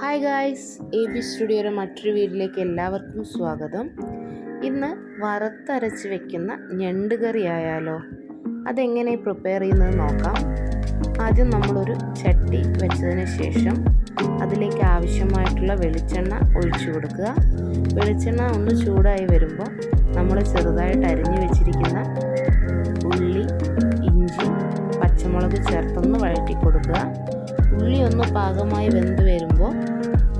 Hi guys A B സ്റ്റുഡിയോയുടെ മറ്റൊരു വീട്ടിലേക്ക് എല്ലാവർക്കും സ്വാഗതം. ഇന്ന് വറുത്തരച്ച് വെക്കുന്ന ഞണ്ട് കറി ആയാലോ? അതെങ്ങനെ പ്രിപ്പയർ ചെയ്യുന്നത് നോക്കാം. ആദ്യം നമ്മളൊരു ചട്ടി വെച്ചതിന് ശേഷം അതിലേക്ക് ആവശ്യമായിട്ടുള്ള വെളിച്ചെണ്ണ ഒഴിച്ചു കൊടുക്കുക. വെളിച്ചെണ്ണ ഒന്ന് ചൂടായി വരുമ്പോൾ നമ്മൾ ചെറുതായിട്ട് അരിഞ്ഞു വെച്ചിരിക്കുന്ന ഉള്ളി ഇഞ്ചി പച്ചമുളക് ചേർത്തൊന്ന് വഴറ്റി കൊടുക്കുക. ഉള്ളി ഒന്ന് പാകമായി വെന്ത് വരുമ്പോൾ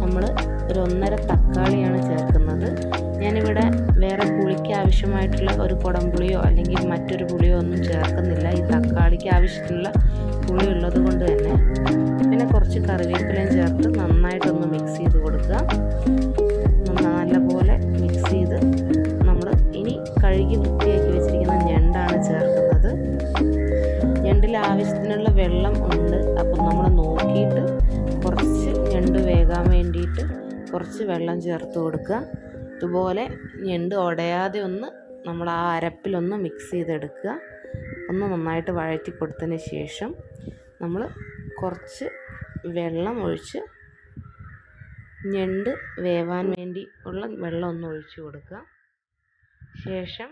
നമ്മൾ ഒരു ഒന്നര തക്കാളിയാണ് ചേർക്കുന്നത്. ഞാനിവിടെ വേറെ പുളിക്ക് ആവശ്യമായിട്ടുള്ള ഒരു കുടംപുളിയോ അല്ലെങ്കിൽ മറ്റൊരു പുളിയോ ഒന്നും ചേർക്കുന്നില്ല. ഈ തക്കാളിക്ക് ആവശ്യത്തിനുള്ള പുളി ഉള്ളത് കൊണ്ട് തന്നെ. പിന്നെ കുറച്ച് കറിവേപ്പിലയും ചേർത്ത് നന്നായിട്ടൊന്ന് മിക്സ് ചെയ്ത് കൊടുക്കുക. നല്ലപോലെ മിക്സ് ചെയ്ത് നമ്മൾ ഇനി കഴുകി വൃത്തിയാക്കി വെച്ചിരിക്കുന്ന ഞണ്ടാണ് ചേർക്കുന്നത്. ഞണ്ടിൽ ആവശ്യത്തിനുള്ള വെള്ളം ഉണ്ട്. കുറച്ച് വെള്ളം ചേർത്ത് കൊടുക്കുക. ഇതുപോലെ ഞണ്ട് ഉടയാതെ ഒന്ന് നമ്മൾ ആ അരപ്പിലൊന്ന് മിക്സ് ചെയ്തെടുക്കുക. ഒന്ന് നന്നായിട്ട് വഴറ്റി കൊടുത്തതിന് ശേഷം നമ്മൾ കുറച്ച് വെള്ളം ഒഴിച്ച് ഞണ്ട് വേവാൻ വേണ്ടി ഉള്ള വെള്ളം ഒന്ന് ഒഴിച്ച് കൊടുക്കുക. ശേഷം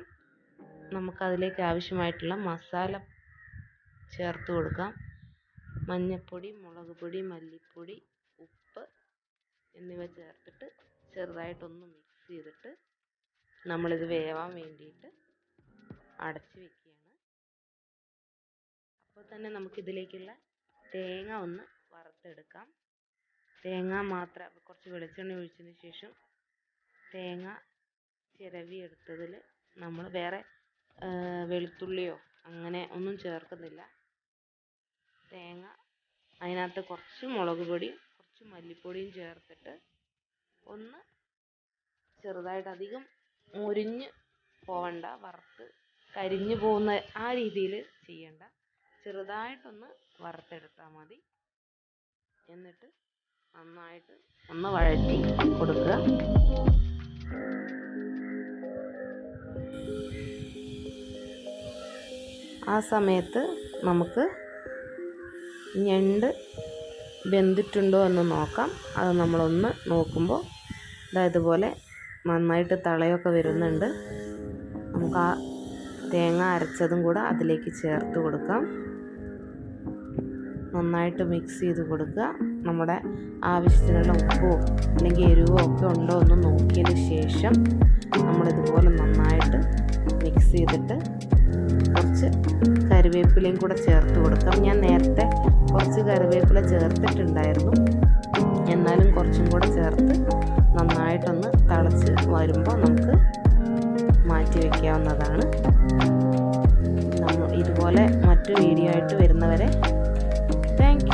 നമുക്കതിലേക്ക് ആവശ്യമായിട്ടുള്ള മസാല ചേർത്ത് കൊടുക്കാം. മഞ്ഞൾപ്പൊടി മുളക് പൊടി മല്ലിപ്പൊടി എന്നിവ ചേർത്തിട്ട് ചെറുതായിട്ടൊന്ന് മിക്സ് ചെയ്തിട്ട് നമ്മളിത് വേവാൻ വേണ്ടിയിട്ട് അടച്ച് വെക്കുകയാണ്. അപ്പോൾ തന്നെ നമുക്കിതിലേക്കുള്ള തേങ്ങ ഒന്ന് വറുത്തെടുക്കാം. തേങ്ങ മാത്രം കുറച്ച് വെളിച്ചെണ്ണ ഒഴിച്ചതിന് ശേഷം തേങ്ങ ചിരവി എടുത്തതിൽ നമ്മൾ വേറെ വെളുത്തുള്ളിയോ അങ്ങനെ ഒന്നും ചേർക്കുന്നില്ല. തേങ്ങ അതിനകത്ത് കുറച്ച് മുളക് പൊടിയും മല്ലിപ്പൊടിയും ചേർത്തിട്ട് ഒന്ന് ചെറുതായിട്ട് അധികം മുരിഞ്ഞ് പോവണ്ട വറുത്ത് കരിഞ്ഞു പോകുന്ന ആ രീതിയിൽ ചെയ്യണ്ട. ചെറുതായിട്ടൊന്ന് വറുത്തെടുത്താൽ മതി. എന്നിട്ട് നന്നായിട്ട് ഒന്ന് വഴറ്റി കൊടുക്കുക. ആ സമയത്ത് നമുക്ക് ഞണ്ട് വെന്തിട്ടുണ്ടോ എന്ന് നോക്കാം. അത് നമ്മളൊന്ന് നോക്കുമ്പോൾ ഇതാ ഇതുപോലെ നന്നായിട്ട് തളയൊക്കെ വരുന്നുണ്ട്. നമുക്ക് ആ തേങ്ങ അരച്ചതും കൂടെ അതിലേക്ക് ചേർത്ത് കൊടുക്കാം. നന്നായിട്ട് മിക്സ് ചെയ്ത് കൊടുക്കുക. നമ്മുടെ ആവശ്യത്തിനുള്ള ഉപ്പോ അല്ലെങ്കിൽ എരിവോ ഒക്കെ ഉണ്ടോ എന്ന് നോക്കിയതിന് ശേഷം നമ്മളിതുപോലെ നന്നായിട്ട് മിക്സ് ചെയ്തിട്ട് കുറച്ച് കറിവേപ്പിലയും കൂടെ ചേർത്ത് കൊടുക്കാം ഞാൻ നേരത്തെ കുറച്ച് കറിവേപ്പില ചേർത്തിട്ടുണ്ടായിരുന്നു. എന്നാലും കുറച്ചും കൂടെ ചേർത്ത് നന്നായിട്ടൊന്ന് തിളച്ച് വരുമ്പോൾ നമുക്ക് മാറ്റി വയ്ക്കാവുന്നതാണ് ഇതുപോലെ മറ്റു വീഡിയോ ആയിട്ട് വരുന്നവരെ താങ്ക്